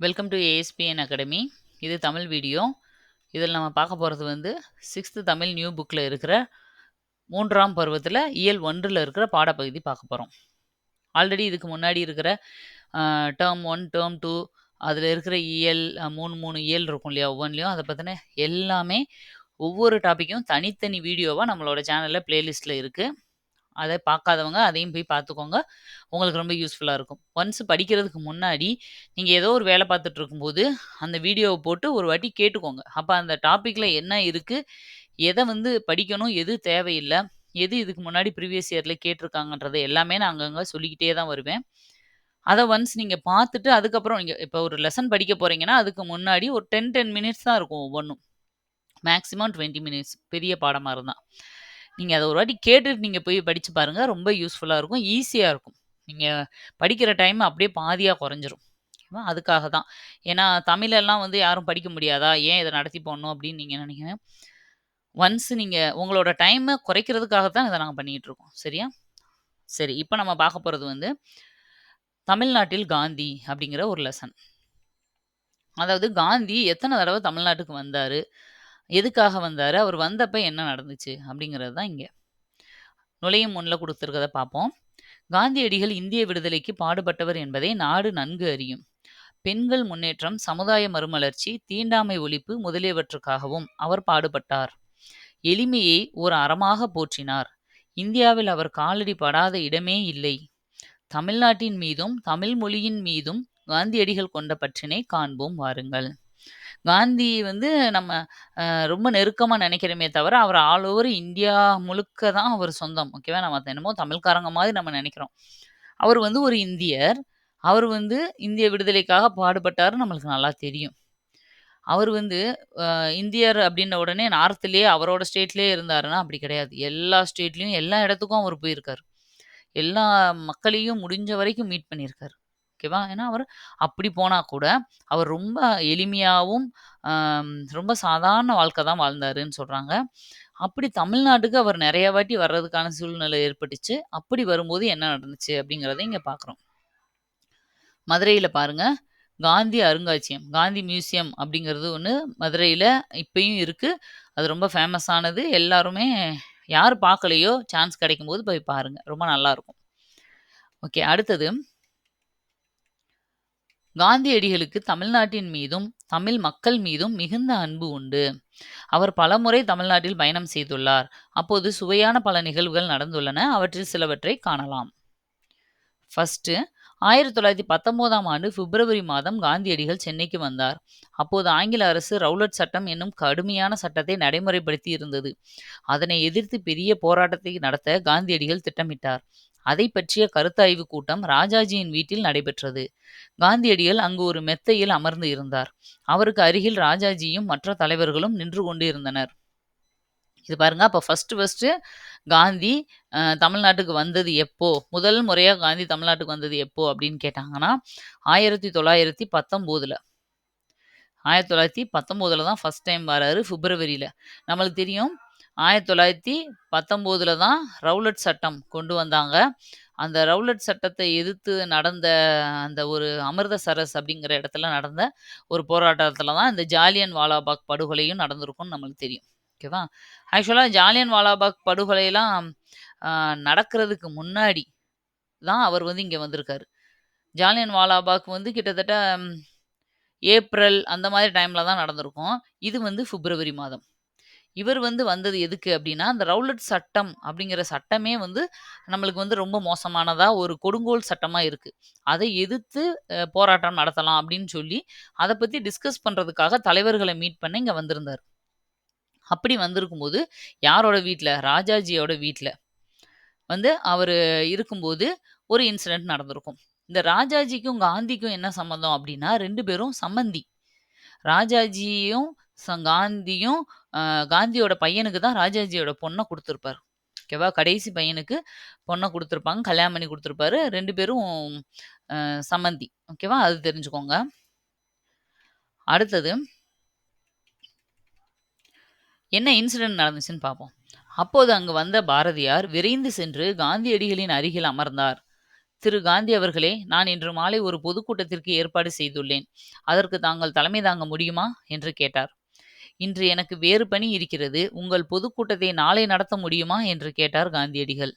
Welcome to ASPN academy இது Tamil video. இதில் நம்ம பார்க்க போகிறது வந்து சிக்ஸ்த்து தமிழ் நியூ புக்கில் இருக்கிற மூன்றாம் பருவத்தில் இயல் ஒன்றில் இருக்கிற பாடப்பகுதி பார்க்க போகிறோம். ஆல்ரெடி இதுக்கு முன்னாடி இருக்கிற டேர்ம் ஒன் டேர்ம் டூ அதில் இருக்கிற இயல் மூணு மூணு இயல் இருக்கும் இல்லையா ஒவ்வொன்றிலையும் அதை பற்றின எல்லாமே ஒவ்வொரு டாப்பிக்கும் தனித்தனி வீடியோவாக நம்மளோட சேனலில் ப்ளேலிஸ்ட்டில் இருக்குது அதை பார்க்காதவங்க அதையும் போய் பார்த்துக்கோங்க. உங்களுக்கு ரொம்ப யூஸ்ஃபுல்லாக இருக்கும். ஒன்ஸ் படிக்கிறதுக்கு முன்னாடி நீங்கள் ஏதோ ஒரு வேலை பார்த்துட்டு இருக்கும்போது அந்த வீடியோவை போட்டு ஒரு வாட்டி கேட்டுக்கோங்க. அப்போ அந்த டாப்பிக்கில் என்ன இருக்குது எதை வந்து படிக்கணும் எது தேவையில்லை எது இதுக்கு முன்னாடி ப்ரீவியஸ் இயரில் கேட்டிருக்காங்கன்றது எல்லாமே நான் அங்கங்கே சொல்லிக்கிட்டே தான் வருவேன். அதை ஒன்ஸ் நீங்கள் பார்த்துட்டு அதுக்கப்புறம் நீங்கள் இப்போ ஒரு லெசன் படிக்க போகிறீங்கன்னா அதுக்கு முன்னாடி ஒரு டென் டென் மினிட்ஸ் தான் இருக்கும் ஒவ்வொன்றும் மேக்ஸிமம் டுவெண்ட்டி மினிட்ஸ் பெரிய பாடமாக இருந்தால் நீங்கள் அதை ஒரு வாட்டி கேட்டுட்டு நீங்கள் போய் படித்து பாருங்கள் ரொம்ப யூஸ்ஃபுல்லாக இருக்கும். ஈஸியாக இருக்கும். நீங்கள் படிக்கிற டைம் அப்படியே பாதியாக குறைஞ்சிரும். ஓகேவா அதுக்காக தான். ஏன்னா தமிழெல்லாம் வந்து யாரும் படிக்க முடியாதா? ஏன் இதை நடத்தி போடணும் அப்படின்னு நீங்கள் நினைக்கிறேன் ஒன்ஸ் நீங்கள் உங்களோட டைமை குறைக்கிறதுக்காக தான் இதை நாங்கள் பண்ணிகிட்டு இருக்கோம். சரியா? சரி இப்போ நம்ம பார்க்க போகிறது வந்து தமிழ்நாட்டில் காந்தி அப்படிங்கிற ஒரு லெசன் அதாவது காந்தி எத்தனை தடவை தமிழ்நாட்டுக்கு வந்தார்? எதுக்காக வந்தார்? அவர் வந்தப்ப என்ன நடந்துச்சு? அப்படிங்கிறது தான் இங்கே. நுழையும் முன்னில் கொடுத்துருக்கத பார்ப்போம். காந்தியடிகள் இந்திய விடுதலைக்கு பாடுபட்டவர் என்பதை நாடு நன்கு அறியும். பெண்கள் முன்னேற்றம் சமுதாய மறுமலர்ச்சி தீண்டாமை ஒழிப்பு முதலியவற்றுக்காகவும் அவர் பாடுபட்டார். எளிமையை ஒரு அறமாக போற்றினார். இந்தியாவில் அவர் காலடி படாத இடமே இல்லை. தமிழ்நாட்டின் மீதும் தமிழ் மொழியின் மீதும் காந்தியடிகள் கொண்ட பற்றினை காண்போம் வாருங்கள். காந்தி வந்து நம்ம ரொம்ப நெருக்கமாக நினைக்கிறோமே தவிர அவர் ஆல் ஓவர் இந்தியா முழுக்க தான் அவர் சொந்தம். ஓகேவா நம்ம என்னமோ தமிழ்காரங்க மாதிரி நம்ம நினைக்கிறோம். அவர் வந்து ஒரு இந்தியர். அவர் வந்து இந்திய விடுதலைக்காக பாடுபட்டார் நம்மளுக்கு நல்லா தெரியும். அவர் வந்து இந்தியர் அப்படின்ன உடனே நார்த்துலேயே அவரோட ஸ்டேட்லேயே இருந்தாருன்னா அப்படி கிடையாது. எல்லா ஸ்டேட்லேயும் எல்லா இடத்துக்கும் அவர் போயிருக்காரு. எல்லா மக்களையும் முடிஞ்ச வரைக்கும் மீட் பண்ணியிருக்காரு. ஓகேவா? ஏன்னா அவர் அப்படி போனால் கூட அவர் ரொம்ப எளிமையாகவும் ரொம்ப சாதாரண வாழ்க்கை தான் வாழ்ந்தாருன்னு சொல்கிறாங்க அப்படி தமிழ்நாட்டுக்கு அவர் நிறைய வாட்டி வர்றதுக்கான சூழ்நிலை ஏற்பட்டுச்சு. அப்படி வரும்போது என்ன நடந்துச்சு அப்படிங்கிறத இங்கே பார்க்குறோம் மதுரையில் பாருங்க. காந்தி அருங்காட்சியம் காந்தி மியூசியம் அப்படிங்கிறது ஒன்று மதுரையில் இப்பயும் இருக்குது அது ரொம்ப ஃபேமஸானது எல்லாருமே யார் பார்க்கலையோ சான்ஸ் கிடைக்கும் போது போய் பாருங்கள் ரொம்ப நல்லா இருக்கும். ஓகே அடுத்தது காந்தியடிகளுக்கு தமிழ்நாட்டின் மீதும் தமிழ் மக்கள் மீதும் மிகுந்த அன்பு உண்டு. அவர் பலமுறை தமிழ்நாட்டில் பயணம் செய்துள்ளார். அப்போது சுவையான பல நிகழ்வுகள் நடந்துள்ளன. அவற்றில் சிலவற்றை காணலாம். ஃபர்ஸ்ட் ஆயிரத்தி தொள்ளாயிரத்தி பத்தொன்பதாம் ஆண்டு பிப்ரவரி மாதம் காந்தியடிகள் சென்னைக்கு வந்தார். அப்போது ஆங்கில அரசு ரவுலட் சட்டம் என்னும் கடுமையான சட்டத்தை நடைமுறைப்படுத்தி இருந்தது. அதனை எதிர்த்து பெரிய போராட்டத்தை நடத்த காந்தியடிகள் திட்டமிட்டார். அதை பற்றிய கருத்தாய்வு கூட்டம் ராஜாஜியின் வீட்டில் நடைபெற்றது. காந்தியடிகள் அங்கு ஒரு மெத்தையில் அமர்ந்து இருந்தார். அவருக்கு அருகில் ராஜாஜியும் மற்ற தலைவர்களும் நின்று கொண்டு இருந்தனர் இது பாருங்க அப்போ ஃபர்ஸ்ட் ஃபர்ஸ்ட் காந்தி தமிழ்நாட்டுக்கு வந்தது எப்போ? முதல் முறையாக காந்தி தமிழ்நாட்டுக்கு வந்தது எப்போ அப்படின்னு கேட்டாங்கன்னா ஆயிரத்தி தொள்ளாயிரத்தி பத்தொம்போதுல. ஆயிரத்தி தொள்ளாயிரத்தி பத்தொம்போதுல தான் ஃபர்ஸ்ட் டைம் வராரு பிப்ரவரியில். நம்மளுக்கு தெரியும் ஆயிரத்தி தொள்ளாயிரத்தி பத்தொம்போதில் தான் ரவுலட் சட்டம் கொண்டு வந்தாங்க. அந்த ரவுலட் சட்டத்தை எதிர்த்து நடந்த அந்த ஒரு அமிர்தசரஸ் அப்படிங்கிற இடத்துல நடந்த ஒரு போராட்டத்தில் தான் இந்த ஜாலியன் வாலாபாக் படுகொலையும் நடந்திருக்கும்னு நம்மளுக்கு தெரியும். ஓகேவா? ஆக்சுவலாக ஜாலியன் வாலாபாக் படுகொலையெல்லாம் நடக்கிறதுக்கு முன்னாடி தான் அவர் வந்து இங்கே வந்திருக்காரு. ஜாலியன் வாலாபாக் வந்து கிட்டத்தட்ட ஏப்ரல் அந்த மாதிரி டைமில் தான் நடந்திருக்கும். இது வந்து பிப்ரவரி மாதம். இவர் வந்து வந்தது எதுக்கு அப்படின்னா அந்த ரவுலட் சட்டம் அப்படிங்கிற சட்டமே வந்து நம்மளுக்கு வந்து ரொம்ப மோசமானதாக ஒரு கொடுங்கோல் சட்டமாக இருக்குது அதை எதிர்த்து போராட்டம் நடத்தலாம் அப்படின்னு சொல்லி அதை பற்றி டிஸ்கஸ் பண்ணுறதுக்காக தலைவர்களை மீட் பண்ண இங்கே வந்திருந்தார். அப்படி வந்திருக்கும்போது யாரோட வீட்டில் ராஜாஜியோட வீட்டில் வந்து அவர் இருக்கும்போது ஒரு இன்சிடென்ட் நடந்திருக்கும். இந்த ராஜாஜிக்கும் காந்திக்கும் என்ன சம்மந்தம் அப்படின்னா ரெண்டு பேரும் சம்மந்தி ராஜாஜியும் ச- காந்தியும் காந்தியோட பையனுக்கு தான் ராஜாஜியோட பொண்ணை கொடுத்துருப்பாரு. ஓகேவா? கடைசி பையனுக்கு பொண்ணை கொடுத்துருப்பாங்க கல்யாணம் பண்ணி கொடுத்துருப்பாரு. ரெண்டு பேரும் சம்மந்தி ஓகேவா? அது தெரிஞ்சுக்கோங்க. அடுத்தது என்ன இன்சிடென்ட் நடந்துச்சுன்னு பார்ப்போம். அப்போது அங்கு வந்த பாரதியார் விரைந்து சென்று காந்தியடிகளின் அருகில் அமர்ந்தார். திரு காந்தி அவர்களே நான் இன்று மாலை ஒரு பொதுக்கூட்டத்திற்கு ஏற்பாடு செய்துள்ளேன். அதற்கு தாங்கள் தலைமை தாங்க முடியுமா? என்று கேட்டார். இன்று எனக்கு வேறு பணி இருக்கிறது. உங்கள் பொதுக்கூட்டத்தை நாளை நடத்த முடியுமா? என்று கேட்டார் காந்தியடிகள்.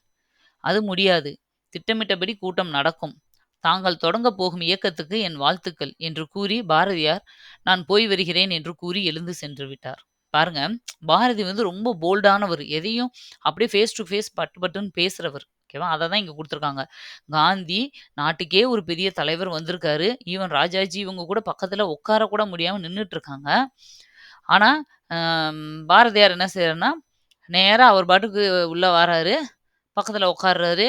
அது முடியாது. திட்டமிட்டபடி கூட்டம் நடக்கும். தாங்கள் தொடங்கப் போகும் இயக்கத்துக்கு என் வாழ்த்துக்கள் என்று கூறி பாரதியார் நான் போய் வருகிறேன் என்று கூறி எழுந்து சென்று விட்டார். பாருங்க பாரதி வந்து ரொம்ப போல்டானவர் எதையும் அப்படியே ஃபேஸ் டு ஃபேஸ் பட்டு பட்டுன்னு பேசுறவர். ஓகேவா? அதை தான் இங்கே கொடுத்துருக்காங்க. காந்தி நாட்டுக்கே ஒரு பெரிய தலைவர் வந்திருக்காரு. ஈவன் ராஜாஜி இவங்க கூட பக்கத்தில் உட்கார கூட முடியாமல் நின்றுட்டு இருக்காங்க. ஆனால் பாரதியார் என்ன செய்கிறேன்னா நேராக அவர் பாட்டுக்கு உள்ளே வராரு பக்கத்தில் உட்கார்றாரு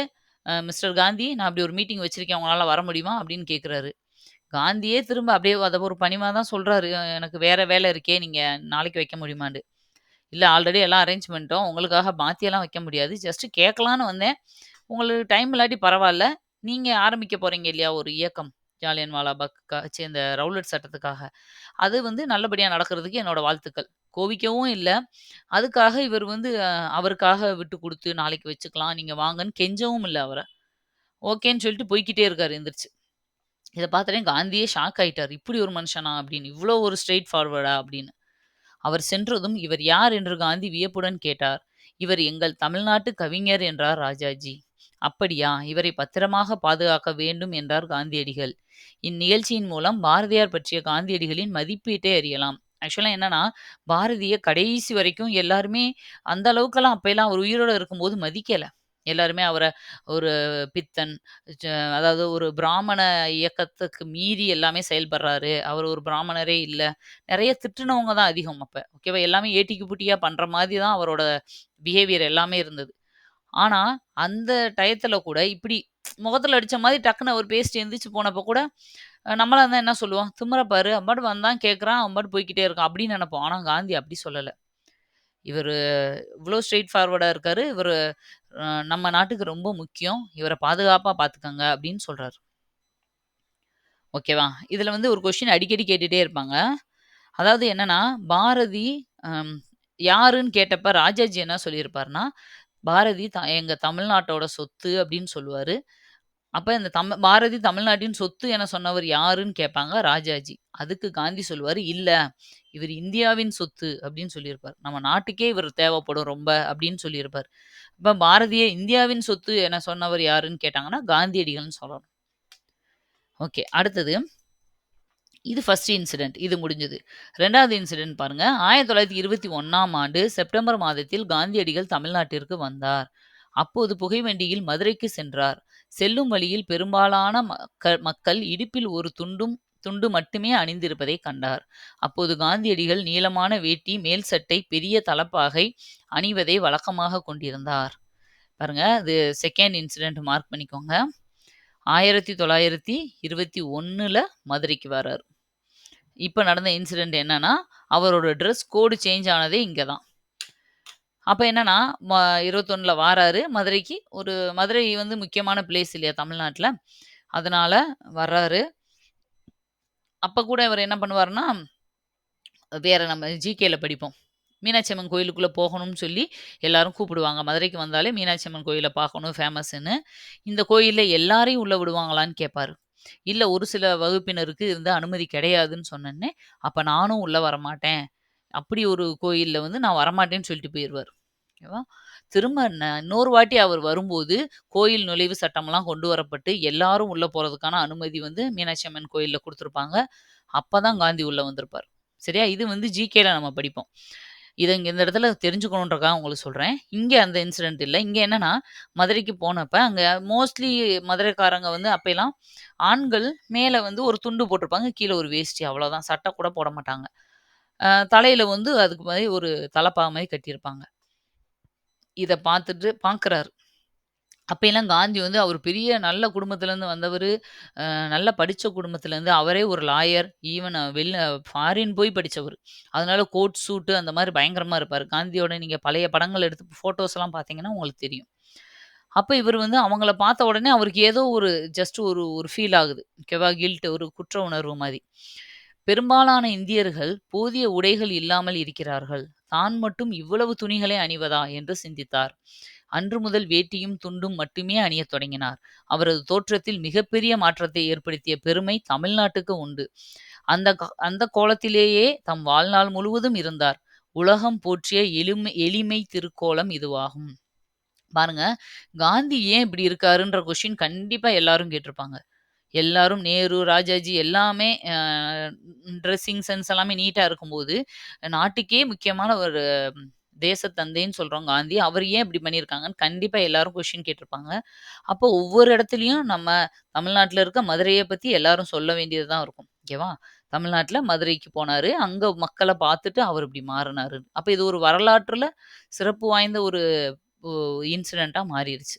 மிஸ்டர் காந்தி நான் அப்படி ஒரு மீட்டிங் வச்சிருக்கேன் அவங்களால வர முடியுமா? அப்படின்னு கேட்குறாரு காந்தியே திரும்ப அப்படியே அதை ஒரு பணிமா தான் சொல்கிறாரு எனக்கு வேற வேலை இருக்கே நீங்கள் நாளைக்கு வைக்க முடியுமான்னு இல்லை ஆல்ரெடி எல்லாம் அரேஞ்ச் பண்ணிட்டோம் உங்களுக்காக மாற்றியெல்லாம் வைக்க முடியாது. ஜஸ்ட் கேட்கலான்னு வந்தேன். உங்களுக்கு டைம் இல்லாட்டி பரவாயில்ல. நீங்கள் ஆரம்பிக்க போகிறீங்க இல்லையா ஒரு இயக்கம்? ஜாலியன் வாலாபாக்காக இந்த ரவுலட் சட்டத்துக்காக. அது வந்து நல்லபடியாக நடக்கிறதுக்கு என்னோட வாழ்த்துக்கள். கோவிக்கவும் இல்லை. அதுக்காக இவர் வந்து அஹ், அவருக்காக விட்டு கொடுத்து நாளைக்கு வச்சுக்கலாம். நீங்கள் வாங்கன்னு கெஞ்சவும் இல்லை அவரை. ஓகேன்னு சொல்லிட்டு போய்க்கிட்டே இருக்காரு எந்திரிச்சு. இதை பார்த்துட்டே காந்தியே ஷாக் ஆயிட்டார். இப்படி ஒரு மனுஷனா அப்படின்னு. இவ்வளோ ஒரு ஸ்ட்ரெயிட் ஃபார்வர்டா அப்படின்னு. அவர் சென்றதும் இவர் யார் என்று காந்தி வியப்புடன் கேட்டார். இவர் எங்கள் தமிழ்நாட்டு கவிஞர் என்றார் ராஜாஜி. அப்படியா? இவரை பத்திரமாக பாதுகாக்க வேண்டும் என்றார் காந்தியடிகள். இந்நிகழ்ச்சியின் மூலம் பாரதியார் பற்றிய காந்தியடிகளின் மதிப்பீட்டை அறியலாம். ஆக்சுவலாக என்னன்னா பாரதிய கடைசி வரைக்கும் எல்லாருமே அந்த அளவுக்கெல்லாம் அப்பெல்லாம் அவர் உயிரோடு இருக்கும்போது மதிக்கலை. எல்லாருமே அவரை ஒரு பித்தன் ஜ- அதாவது ஒரு பிராமண இயக்கத்துக்கு மீறி எல்லாமே செயல்படுறாரு. அவர் ஒரு பிராமணரே இல்லை. நிறைய திட்டுனவங்க தான் அதிகம் அப்போ. ஓகேவா எல்லாமே ஏட்டிக்கு புட்டியா பண்ற மாதிரி தான் அவரோட பிஹேவியர் எல்லாமே இருந்தது. ஆனா அந்த டயத்துல கூட இப்படி முகத்தில் அடித்த மாதிரி டக்குன்னு அவர் பேஸ்ட் எந்திரிச்சு போனப்போ கூட நம்மளாக இருந்தால் என்ன சொல்லுவோம்? திமுறப்பாரு அம்பாட்டு வந்தான் கேட்குறான் அம்பாட்டு போய்க்கிட்டே இருக்கான் அப்படின்னு நினைப்போம். ஆனால் காந்தி அப்படி சொல்லலை. இவர் இவ்வளோ ஸ்ட்ரெயிட் ஃபார்வர்டாக இருக்கார். இவர் நம்ம நாட்டுக்கு ரொம்ப முக்கியம். இவரை பாதுகாப்பாக பார்த்துக்கங்க அப்படின்னு சொல்கிறாரு ஓகேவா? இதில் வந்து ஒரு கொஷின் அடிக்கடி கேட்டுகிட்டே இருப்பாங்க. அதாவது என்னன்னா பாரதி யாருன்னு கேட்டப்ப ராஜாஜி என்ன சொல்லியிருப்பாருன்னா பாரதி த எங்கள் தமிழ்நாட்டோட சொத்து அப்படின்னு சொல்லுவார். அப்ப இந்த தமிழ் பாரதி தமிழ்நாட்டின் சொத்து என சொன்னவர் யாருன்னு கேட்பாங்க ராஜாஜி. அதுக்கு காந்தி சொல்லுவாரு இல்ல இவர் இந்தியாவின் சொத்து அப்படின்னு சொல்லியிருப்பார். நம்ம நாட்டுக்கே இவர் தேவைப்படும் ரொம்ப அப்படின்னு சொல்லியிருப்பார். இப்ப பாரதிய இந்தியாவின் சொத்து என சொன்னவர் யாருன்னு கேட்டாங்கன்னா காந்தியடிகள்னு சொல்லணும். ஓகே அடுத்தது. இது ஃபர்ஸ்ட் இன்சிடென்ட் இது முடிஞ்சது. ரெண்டாவது இன்சிடென்ட் பாருங்க. ஆயிரத்தி தொள்ளாயிரத்தி இருபத்தி ஒன்னாம் ஆண்டு செப்டம்பர் மாதத்தில் காந்தியடிகள் தமிழ்நாட்டிற்கு வந்தார். அப்போது புகைவண்டியில் மதுரைக்கு சென்றார். செல்லும் வழியில் பெரும்பாலான மக்க- மக்கள் இடுப்பில் ஒரு துண்டும் துண்டு மட்டுமே அணிந்திருப்பதை கண்டார். அப்போது காந்தியடிகள் நீளமான வேட்டி மேல் சட்டை பெரிய தலப்பாகை அணிவதை வழக்கமாக கொண்டிருந்தார். பாருங்க இது செகண்ட் இன்சிடென்ட் மார்க் பண்ணிக்கோங்க. ஆயிரத்தி தொள்ளாயிரத்தி இருபத்தி ஒன்றில் மதுரைக்கு வரார் இப்போ நடந்த இன்சிடெண்ட் என்னன்னா அவரோட ட்ரெஸ் கோடு சேஞ்ச் ஆனதே இங்கே தான் அப்போ என்னன்னா ம இருபத்தொன்னில் வாராரு. மதுரைக்கு ஒரு மதுரை வந்து முக்கியமான பிளேஸ் இல்லையா தமிழ்நாட்டில். அதனால வர்றாரு. அப்போ கூட இவர் என்ன பண்ணுவாருன்னா வேற நம்ம ஜிகேல படிப்போம். மீனாட்சி அம்மன் கோயிலுக்குள்ளே போகணும்னு சொல்லி எல்லாரும் கூப்பிடுவாங்க. மதுரைக்கு வந்தாலே மீனாட்சி அம்மன் கோயிலை பார்க்கணும் ஃபேமஸ்ன்னு இந்த கோயிலில் எல்லாரையும் உள்ள விடுவாங்களான்னு கேட்பாரு இல்லை ஒரு சில வகுப்பினருக்கு வந்து அனுமதி கிடையாதுன்னு சொன்னேன்னே அப்போ நானும் உள்ளே வரமாட்டேன். அப்படி ஒரு கோயிலில் வந்து நான் வரமாட்டேன்னு சொல்லிட்டு போயிடுவார் ஓகேவா? திரும்ப ந- இன்னொரு வாட்டி அவர் வரும்போது கோயில் நுழைவு சட்டம்லாம் கொண்டு வரப்பட்டு எல்லாரும் உள்ள போறதுக்கான அனுமதி வந்து மீனாட்சி அம்மன் கோயில்ல கொடுத்துருப்பாங்க. அப்பதான் காந்தி உள்ள வந்திருப்பார். சரியா? இது வந்து ஜிகேல நம்ம படிப்போம். இதை இங்க இந்த இடத்துல தெரிஞ்சுக்கணுன்றக்காக உங்களுக்கு சொல்றேன். இங்க அந்த இன்சிடென்ட் இல்லை. இங்க என்னன்னா மதுரைக்கு போனப்ப அங்க மோஸ்ட்லி மதுரைக்காரங்க வந்து அப்பெல்லாம் ஆண்கள் மேல வந்து ஒரு துண்டு போட்டிருப்பாங்க. கீழே ஒரு வேஷ்டி. அவ்வளவுதான். சட்டை கூட போட மாட்டாங்க. தலையில் தலையில வந்து அதுக்கு மாதிரி ஒரு தலப்பா மாதிரி கட்டியிருப்பாங்க இத பார்த்துட்டு பார்க்குறாரு. அப்பயெல்லாம் காந்தி வந்து அவர் பெரிய நல்ல குடும்பத்துலேருந்து வந்தவரு. அ நல்லா படிச்ச அவரே ஒரு லாயர். ஈவன் வெளில ஃபாரின் போய் படிச்சவரு. அதனால கோட், சூட்டு அந்த மாரி பயங்கரமா இருப்பாரு. காந்தியோட நீங்க பழைய படங்கள் எடுத்து ஃபோட்டோஸ்லாம் பார்த்தீங்கன்னா உங்களுக்கு தெரியும். அப்ப இவரு வந்து அவங்கள பார்த்த உடனே அவருக்கு ஏதோ ஒரு ஜஸ்ட் ஒரு ஒரு ஃபீல் ஆகுது. ஓகேவா? கில்ட் ஒரு குற்ற உணர்வு மாரி. பெரும்பாலான இந்தியர்கள் போதிய உடைகள் இல்லாமல் இருக்கிறார்கள். தான் மட்டும் இவ்வளவு துணிகளை அணிவதா? என்று சிந்தித்தார். அன்று முதல் வேட்டியும் துண்டும் மட்டுமே அணியத் தொடங்கினார். அவரது தோற்றத்தில் மிகப்பெரிய மாற்றத்தை ஏற்படுத்திய பெருமை தமிழ்நாட்டுக்கு உண்டு. அந்த அந்த கோலத்திலேயே தம் வாழ்நாள் முழுவதும் இருந்தார். உலகம் போற்றிய எளிமை எளிமை திருக்கோலம் இதுவாகும். பாருங்க காந்தி ஏன் இப்படி இருக்காருன்ற கொஷின் கண்டிப்பா எல்லாரும் கேட்டிருப்பாங்க. எல்லாரும் நேரு ராஜாஜி எல்லாமே ட்ரெஸ்ஸிங் சென்ஸ் எல்லாமே நீட்டாக இருக்கும்போது நாட்டுக்கே முக்கியமான ஒரு தேசத்தந்தைன்னு சொல்கிறோம் காந்தி. அவர் ஏன் இப்படி பண்ணியிருக்காங்கன்னு கண்டிப்பாக எல்லாரும் கொஷின் கேட்டிருப்பாங்க. அப்போ ஒவ்வொரு இடத்துலையும் நம்ம தமிழ்நாட்டில் இருக்க மதுரையை பற்றி எல்லாரும் சொல்ல வேண்டியதுதான் இருக்கும். ஓகேவா? தமிழ்நாட்டில் மதுரைக்கு போனார். அங்கே மக்களை பார்த்துட்டு அவர் இப்படி மாறினாரு. அப்போ இது ஒரு வரலாற்றில் சிறப்பு வாய்ந்த ஒரு இன்சிடெண்ட்டாக மாறிடுச்சு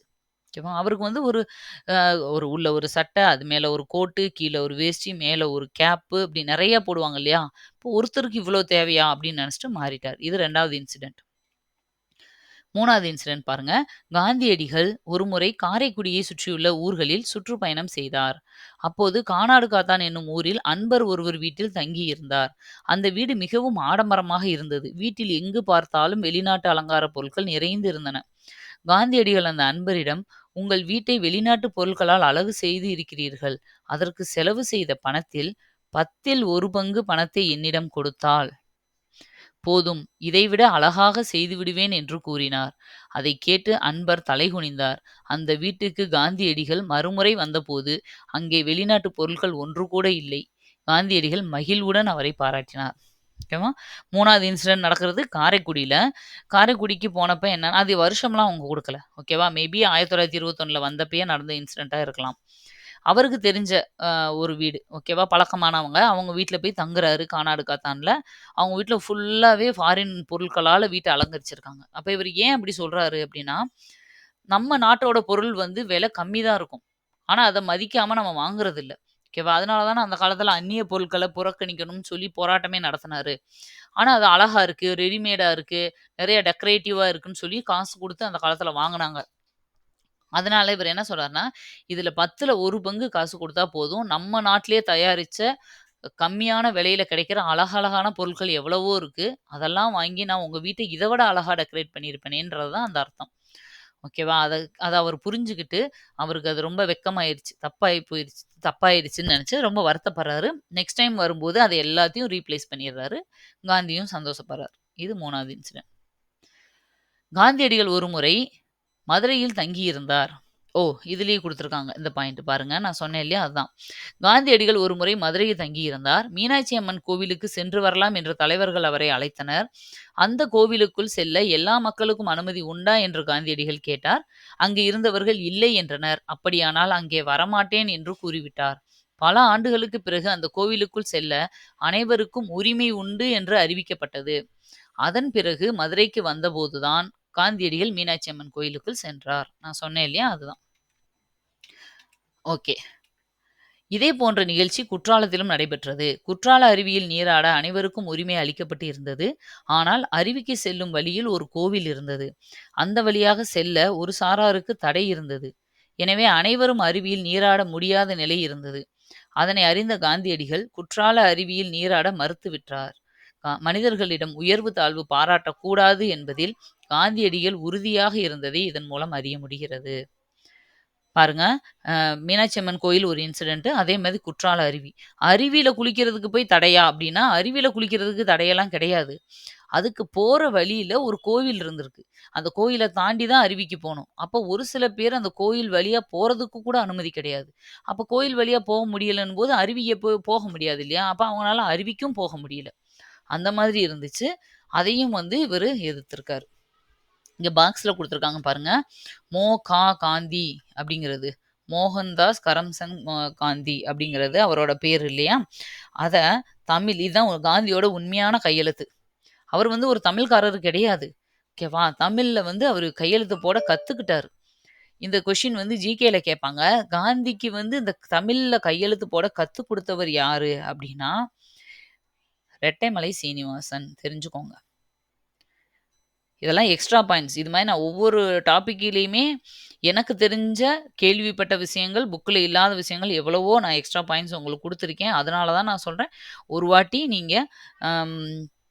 ஓகேவா அவருக்கு வந்து ஒரு ஒரு உள்ள ஒரு சட்டை அது மேலே ஒரு கோட்டு கீழே ஒரு வேஷ்டி மேலே ஒரு கேப்பு இப்படி நிறையா போடுவாங்க இல்லையா? இப்போ ஒருத்தருக்கு இவ்வளோ தேவையா? அப்படின்னு நினச்சிட்டு மாறிட்டார். இது ரெண்டாவது இன்சிடெண்ட் மூணாவது இன்சிடென்ட் பாருங்க. காந்தியடிகள் ஒருமுறை காரைக்குடியை சுற்றியுள்ள ஊர்களில் சுற்றுப்பயணம் செய்தார். அப்போது கானாடு காத்தான் என்னும் ஊரில் அன்பர் ஒருவர் வீட்டில் தங்கியிருந்தார் அந்த வீடு மிகவும் ஆடம்பரமாக இருந்தது. வீட்டில் எங்கு பார்த்தாலும் வெளிநாட்டு அலங்கார பொருட்கள் நிறைந்து இருந்தன. காந்தியடிகள் அந்த அன்பரிடம் உங்கள் வீட்டை வெளிநாட்டு பொருட்களால் அழகு செய்து இருக்கிறீர்கள். அதற்கு செலவு செய்த பணத்தில் பத்தில் ஒரு பங்கு பணத்தை என்னிடம் கொடுத்தால் போதும் இதைவிட அழகாக செய்து விடுவேன் என்று கூறினார். அதை கேட்டு அன்பர் தலைகுனிந்தார். அந்த வீட்டுக்கு காந்தியடிகள் மறுமுறை வந்தபோது அங்கே வெளிநாட்டு பொருட்கள் ஒன்று கூட இல்லை. காந்தியடிகள் மகிழ்வுடன் அவரை பாராட்டினார். ஓகேவா? மூணாவது இன்சிடென்ட் நடக்கிறது காரைக்குடியில். காரைக்குடிக்கு போனப்போ என்னன்னா அது வருஷம்லாம் அவங்க கொடுக்கல ஓகேவா? மேபி ஆயிரத்தி தொள்ளாயிரத்தி இருபத்தொன்னில் வந்தப்பயே நடந்த இன்சிடெண்ட்டாக இருக்கலாம். அவருக்கு தெரிஞ்ச ஒரு வீடு ஓகேவா? பழக்கமானவங்க அவங்க வீட்டில் போய் தங்குறாரு கானாடு காத்தானில். அவங்க வீட்டில் ஃபுல்லாகவே ஃபாரின் பொருட்களால் வீட்டை அலங்கரிச்சிருக்காங்க. அப்போ இவர் ஏன் அப்படி சொல்கிறாரு அப்படின்னா நம்ம நாட்டோட பொருள் வந்து விலை கம்மி தான் இருக்கும். ஆனால் அதை மதிக்காமல் நம்ம வாங்குறது ஓகேவா? அதனால தானே அந்த காலத்தில் அந்நிய பொருட்களை புறக்கணிக்கணும்னு சொல்லி போராட்டமே நடத்தினாரு. ஆனால் அது அழகாக இருக்குது ரெடிமேடாக இருக்குது நிறைய டெக்கரேட்டிவாக இருக்குன்னு சொல்லி காசு கொடுத்து அந்த காலத்தில் வாங்கினாங்க. அதனால இவர் என்ன சொல்றாருன்னா இதுல பத்துல ஒரு பங்கு காசு கொடுத்தா போதும். நம்ம நாட்டிலேயே தயாரிச்ச கம்மியான விலையில கிடைக்கிற அழகழகான பொருட்கள் எவ்வளவோ இருக்கு. அதெல்லாம் வாங்கி நான் உங்க வீட்டை இதை விட அழகா டெக்கரேட் பண்ணியிருப்பேனேன்றது தான் அந்த அர்த்தம். ஓகேவா? அதை அதை அவர் புரிஞ்சுக்கிட்டு அவருக்கு அது ரொம்ப வெக்கமாயிருச்சு. தப்பாகி போயிடுச்சு தப்பாயிருச்சுன்னு நினச்சி ரொம்ப வருத்தப்படுறாரு. நெக்ஸ்ட் டைம் வரும்போது அதை எல்லாத்தையும் ரீப்ளேஸ் பண்ணிடுறாரு காந்தியும் சந்தோஷப்படுறாரு. இது மூணாவது இன்சிடென்ட். காந்தியடிகள் ஒரு முறை மதுரையில் தங்கியிருந்தார். ஓ இதுலேயே கொடுத்துருக்காங்க இந்த பாயிண்ட் பாருங்க நான் சொன்னேன் இல்லையா? அதுதான். காந்தியடிகள் ஒரு முறை மதுரையில் தங்கியிருந்தார். மீனாட்சி அம்மன் கோவிலுக்கு சென்று வரலாம் என்று தலைவர்கள் அவரை அழைத்தனர். அந்த கோவிலுக்குள் செல்ல எல்லா மக்களுக்கும் அனுமதி உண்டா என்று காந்தியடிகள் கேட்டார். அங்கு இருந்தவர்கள் இல்லை என்றனர். அப்படியானால் அங்கே வரமாட்டேன் என்று கூறிவிட்டார். பல ஆண்டுகளுக்கு பிறகு அந்த கோவிலுக்குள் செல்ல அனைவருக்கும் உரிமை உண்டு என்று அறிவிக்கப்பட்டது. அதன் பிறகு மதுரைக்கு வந்தபோதுதான் காந்தியடிகள் மீனாட்சி அம்மன் கோயிலுக்குள் சென்றார். நான் சொன்னேன் இல்லையா? அதுதான். ஓகே. இதே போன்ற நிகழ்ச்சி குற்றாலத்திலும் நடைபெற்றது. குற்றால அருவியில் நீராட அனைவருக்கும் உரிமை அளிக்கப்பட்டு இருந்தது. ஆனால் அருவிக்கு செல்லும் வழியில் ஒரு கோவில் இருந்தது. அந்த வழியாக செல்ல ஒரு சாராருக்கு தடை இருந்தது. எனவே அனைவரும் அருவியில் நீராட முடியாத நிலை இருந்தது. அதனை அறிந்த காந்தியடிகள் குற்றால அருவியில் நீராட மறுத்துவிட்டார். மனிதர்களிடம் உயர்வு தாழ்வு பாராட்டக்கூடாது என்பதில் காந்தியடிகள் உறுதியாக இருந்ததை இதன் மூலம் அறிய முடிகிறது. பாருங்க மீனாட்சி அம்மன் கோயில் ஒரு இன்சிடென்ட் அதே மாதிரி குற்றால அருவி. அருவியில குளிக்கிறதுக்கு போய் தடையா அப்படின்னா அருவியில குளிக்கிறதுக்கு தடையெல்லாம் கிடையாது. அதுக்கு போற வழியில ஒரு கோவில் இருந்திருக்கு. அந்த கோயிலை தாண்டி தான் அருவிக்கு போகணும். அப்போ ஒரு சில பேர் அந்த கோயில் வழியா போறதுக்கு கூட அனுமதி கிடையாது. அப்போ கோயில் வழியா போக முடியலன்னு போது அருவியை போக முடியாது இல்லையா? அப்போ அவங்களால அருவிக்கும் போக முடியல. அந்த மாதிரி இருந்துச்சு. அதையும் வந்து இவர் எதிர்த்திருக்காரு. இங்கே பாக்ஸில் கொடுத்துருக்காங்க பாருங்க. மோ கா காந்தி அப்படிங்கிறது. மோகன்தாஸ் கரம்சந்த் காந்தி அப்படிங்கிறது அவரோட பேர் இல்லையா? அதை தமிழ் இதுதான் காந்தியோட உண்மையான கையெழுத்து. அவர் வந்து ஒரு தமிழ்காரர் கிடையாது. ஓகேவா தமிழில் வந்து அவர் கையெழுத்து போட கற்றுக்கிட்டார் இந்த கொஷின் வந்து ஜிகேல கேட்பாங்க. காந்திக்கு வந்து இந்த தமிழில் கையெழுத்து போட கற்றுக் கொடுத்தவர் யாரு அப்படின்னா ரெட்டைமலை சீனிவாசன் தெரிஞ்சுக்கோங்க. இதெல்லாம் எக்ஸ்ட்ரா பாயிண்ட்ஸ் இது மாதிரி நான் ஒவ்வொரு டாப்பிக்கிலையுமே எனக்கு தெரிஞ்ச கேள்விப்பட்ட விஷயங்கள் புக்கில் இல்லாத விஷயங்கள் எவ்வளவோ நான் எக்ஸ்ட்ரா பாயிண்ட்ஸ் உங்களுக்கு கொடுத்துருக்கேன். அதனால தான் நான் சொல்கிறேன் ஒரு வாட்டி நீங்கள்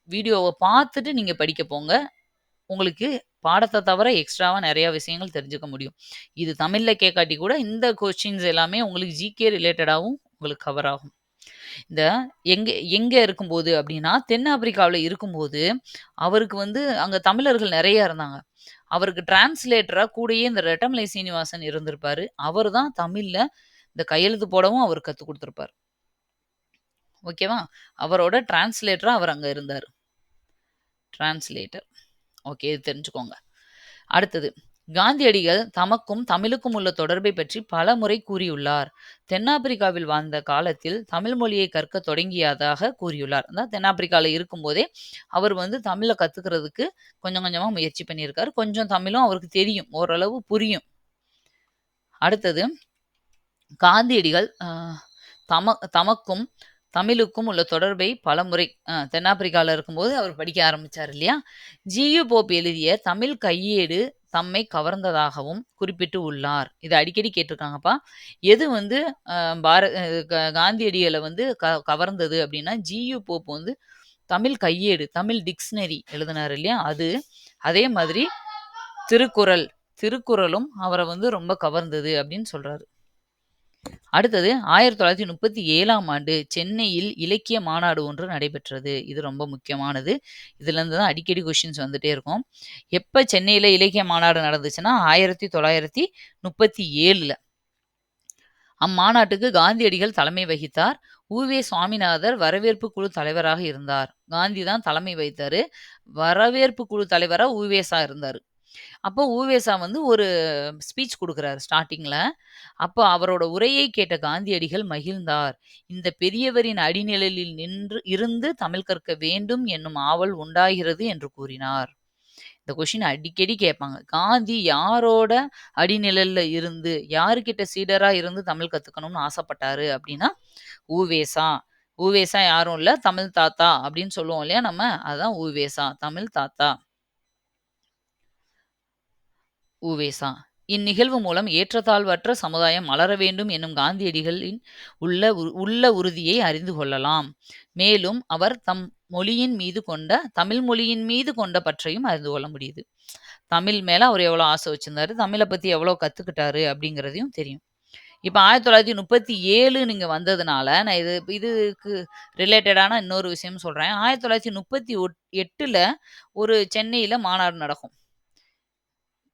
வீடியோவை பார்த்துட்டு நீங்கள் படிக்க போங்க. உங்களுக்கு பாடத்தை தவிர எக்ஸ்ட்ராவாக நிறையா விஷயங்கள் தெரிஞ்சுக்க முடியும். இது தமிழில் கேட்காட்டி கூட இந்த கொஸ்டின்ஸ் எல்லாமே உங்களுக்கு ஜிகே ரிலேட்டடாகவும் உங்களுக்கு கவர் ஆகும். இந்த எங்கே எங்கே இருக்கும்போது அப்டின்னா, தென்னாப்பிரிக்காவுல இருக்கும்போது, அவருக்கு வந்து அங்க தமிழர்கள் நெறைய இருந்தாங்க. அவருக்கு டிரான்ஸ்லேட்டரா கூடயே இந்த ரெட்டமலை சீனிவாசன் இருந்திருப்பாரு. அவரு தான் தமிழ்ல இந்த கையெழுத்து போடவும் அவரு கத்துக் குடுத்திருப்பாரு. ஓகேவா? அவரோட டிரான்ஸ்லேட்டரா அவர் அங்க இருந்தாரு. டிரான்ஸ்லேட்டர். ஓகே. இது தெரிஞ்சுக்கோங்க. அடுத்தது. காந்தியடிகள் தமக்கும் தமிழுக்கும் உள்ள தொடர்பை பற்றி பல முறை கூறியுள்ளார். தென்னாப்பிரிக்காவில் வாழ்ந்த காலத்தில் தமிழ் மொழியை கற்க தொடங்கியதாக கூறியுள்ளார். அதான் தென்னாப்பிரிக்காவில் இருக்கும்போதே, அவர் வந்து தமிழை கற்றுக்கிறதுக்கு கொஞ்சம் கொஞ்சமாக முயற்சி பண்ணியிருக்காரு. கொஞ்சம் தமிழும் அவருக்கு தெரியும். ஓரளவு புரியும். அடுத்தது. காந்தியடிகள் தம தமக்கும் தமிழுக்கும் உள்ள தொடர்பை பலமுறை தென்னாப்பிரிக்காவில் இருக்கும்போது அவர் படிக்க ஆரம்பித்தார் இல்லையா? ஜி.யு. போப் எழுதிய தமிழ் கையேடு தம்மை கவர்ந்ததாகவும் குறிப்பிட்டு உள்ளார். இது அடிக்கடி கேட்டிருக்காங்கப்பா எது வந்து பார க வந்து க கவர்ந்தது அப்படின்னா ஜி.யு. போப் வந்து தமிழ் கையேடு, தமிழ் டிக்ஷனரி எழுதினார் இல்லையா? அது. அதே மாதிரி திருக்குறள், திருக்குறளும் அவரை வந்து ரொம்ப கவர்ந்தது அப்படின்னு சொல்றாரு. அடுத்தது 1937ஆம் ஆண்டு சென்னையில் இலக்கிய மாநாடு ஒன்று நடைபெற்றது. இது ரொம்ப முக்கியமானது. இதுலேருந்து தான் அடிக்கடி கொஷின்ஸ் வந்துட்டே இருக்கும். எப்போ சென்னையில் இலக்கிய மாநாடு நடந்துச்சுன்னா, 1937ல. அம்மாநாட்டுக்கு காந்தியடிகள் தலைமை வகித்தார். உ.வே. சுவாமிநாதர் வரவேற்பு குழு தலைவராக இருந்தார். காந்தி தான் தலைமை வைத்தார் வரவேற்பு குழு தலைவராக உ.வே.சா இருந்தார் அப்போ ஊவேசா வந்து ஒரு ஸ்பீச் கொடுக்குறாரு ஸ்டார்டிங்கில் அப்போ அவரோட உரையை கேட்ட காந்தியடிகள் மகிழ்ந்தார். இந்த பெரியவரின் அடிநிழலில் நின்று இருந்து தமிழ் கற்க வேண்டும் என்னும் ஆவல் உண்டாகிறது என்று கூறினார். இந்த கொஷின் அடிக்கடி கேட்பாங்க. காந்தி யாரோட அடிநிழல்ல இருந்து, யாருக்கிட்ட சீடரா இருந்து தமிழ் கத்துக்கணும்னு ஆசைப்பட்டாரு அப்படின்னா ஊவேசா ஊவேசா யாரும் இல்லை தமிழ் தாத்தா அப்படின்னு சொல்லுவோம் இல்லையா நம்ம? அதான் ஊவேசா தமிழ் தாத்தா. உ.வே.சா. இந்நிகழ்வு மூலம் ஏற்றத்தாழ்வற்ற சமுதாயம் மலர வேண்டும் என்னும் காந்தியடிகளின் உள்ள உள்ள உறுதியை அறிந்து கொள்ளலாம். மேலும் அவர் தம் மொழியின் மீது கொண்ட தமிழ் மொழியின் மீது கொண்ட பற்றையும் அறிந்து கொள்ள முடியுது. தமிழ் மேலே அவர் எவ்வளோ ஆசை வச்சிருந்தாரு, தமிழை பற்றி எவ்வளோ கற்றுக்கிட்டாரு அப்படிங்கிறதையும் தெரியும். இப்போ ஆயிரத்தி தொள்ளாயிரத்தி முப்பத்தி ஏழு நீங்கள் வந்ததுனால, நான் இது இதுக்கு ரிலேட்டடான இன்னொரு விஷயம் சொல்றேன். 1938ல ஒரு சென்னையில் மாநாடு நடக்கும்.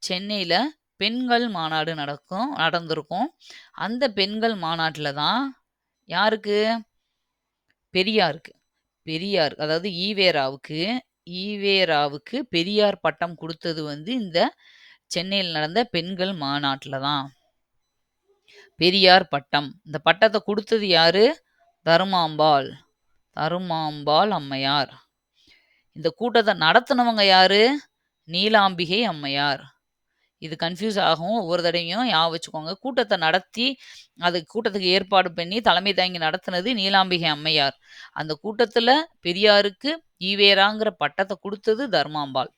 சென்னையில் பெண்கள் மாநாடு நடக்கும் நடந்திருக்கும். அந்த பெண்கள் மாநாட்டில் தான் யாருக்கு? பெரியாருக்கு. பெரியார் அதாவது ஈ.வே.ராவுக்கு ஈ.வே.ராவுக்கு பெரியார் பட்டம் கொடுத்தது வந்து இந்த சென்னையில் நடந்த பெண்கள் மாநாட்டில் தான். பெரியார் பட்டம். இந்த பட்டத்தை கொடுத்தது யாரு? தருமாம்பாள். தருமாம்பாள் அம்மையார். இந்த கூட்டத்தை நடத்துனவங்க யாரு? நீலாம்பிகை அம்மையார். இது கன்ஃப்யூஸ் ஆகும். ஒவ்வொரு தடவையும் ஞாபகம் வச்சுக்கோங்க. கூட்டத்தை நடத்தி, அது கூட்டத்துக்கு ஏற்பாடு பண்ணி, தலைமை தாங்கி நடத்தினது நீலாம்பிகை அம்மையார். அந்த கூட்டத்தில் பெரியாருக்கு ஈ.வே.ராங்கிற பட்டத்தை கொடுத்தது தர்மாம்பாள்.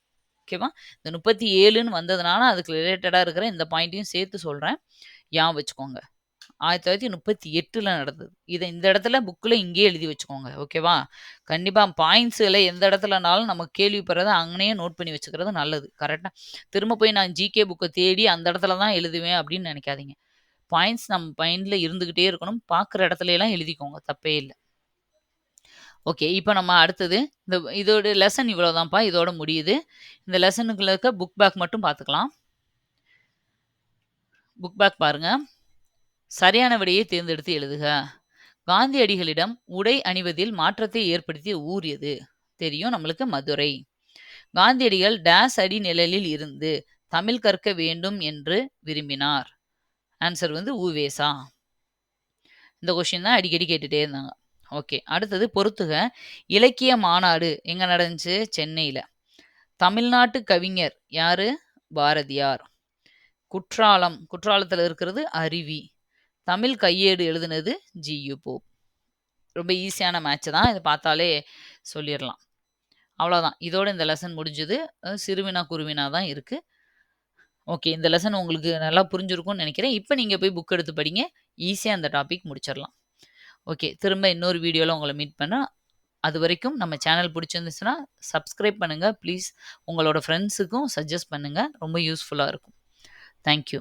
ஓகேவா? இந்த 37ன்னு வந்ததுனால, அதுக்கு ரிலேட்டடாக இருக்கிற இந்த பாயிண்ட்டையும் சேர்த்து சொல்கிறேன் ஞாபகம் வச்சுக்கோங்க. 1938ல நடந்தது. இதை இந்த இடத்துல புக்கில் இங்கேயே எழுதி வச்சுக்கோங்க. ஓகேவா? கண்டிப்பாக பாயிண்ட்ஸுகளை எந்த இடத்துலனாலும் நமக்கு கேள்விப்படுறதை அங்கேயே நோட் பண்ணி வச்சுக்கிறது நல்லது. கரெக்டாக திரும்ப போய் நான் ஜிகே புக்கை தேடி அந்த இடத்துல தான் எழுதுவேன் அப்படின்னு நினைக்காதீங்க பாயிண்ட்ஸ் நம்ம மைண்டில் இருந்துக்கிட்டே இருக்கணும். பார்க்குற இடத்துலலாம் எழுதிக்கோங்க. தப்பே இல்லை ஓகே. இப்போ நம்ம அடுத்தது இந்த இதோட லெசன் இவ்வளோதான்ப்பா. இதோட முடியுது. இந்த லெசனுக்குள்ள இருக்க புக் பேக் மட்டும் பார்த்துக்கலாம். புக் பேக் பாருங்கள் சரியான விடையை தேர்ந்தெடுத்து எழுதுக. காந்தியடிகளிடம் உடை அணிவதில் மாற்றத்தை ஏற்படுத்திய ஊர் எது? தெரியும் நம்மளுக்கு மதுரை. காந்தியடிகள் டேஸ் அடி நிழலில் இருந்து தமிழ் கற்க வேண்டும் என்று விரும்பினார். ஆன்சர் வந்து ஊவேசா இந்த கொஸ்டின் தான் அடிக்கடி கேட்டுட்டே இருந்தாங்க. ஓகே. அடுத்தது பொறுத்துக. இலக்கிய மாநாடு எங்க நடந்துச்சு? சென்னையில. தமிழ்நாட்டு கவிஞர் யாரு? பாரதியார். குற்றாலம் குற்றாலத்தில் இருக்கிறது அருவி. தமிழ் கையேடு எழுதுனது ஜி.யு. போப். ரொம்ப ஈஸியான மேட்ச் தான். இதை பார்த்தாலே சொல்லிடலாம் அவ்வளோதான். இதோட இந்த லெசன் முடிஞ்சது. சிறுவினா, குருவினா தான் இருக்குது ஓகே. இந்த லெசன் உங்களுக்கு நல்லா புரிஞ்சிருக்கும்னு நினைக்கிறேன் இப்போ நீங்கள் போய் புக் எடுத்து படிங்க. ஈஸியாக அந்த டாபிக் முடிச்சிடலாம் ஓகே. திரும்ப இன்னொரு வீடியோவில் உங்களை மீட் பண்ணேன் அது வரைக்கும் நம்ம சேனல் பிடிச்சிருந்துச்சுன்னா சப்ஸ்கிரைப் பண்ணுங்கள் ப்ளீஸ் உங்களோட ஃப்ரெண்ட்ஸுக்கும் சஜஸ்ட் பண்ணுங்கள் ரொம்ப யூஸ்ஃபுல்லாக இருக்கும் தேங்க்யூ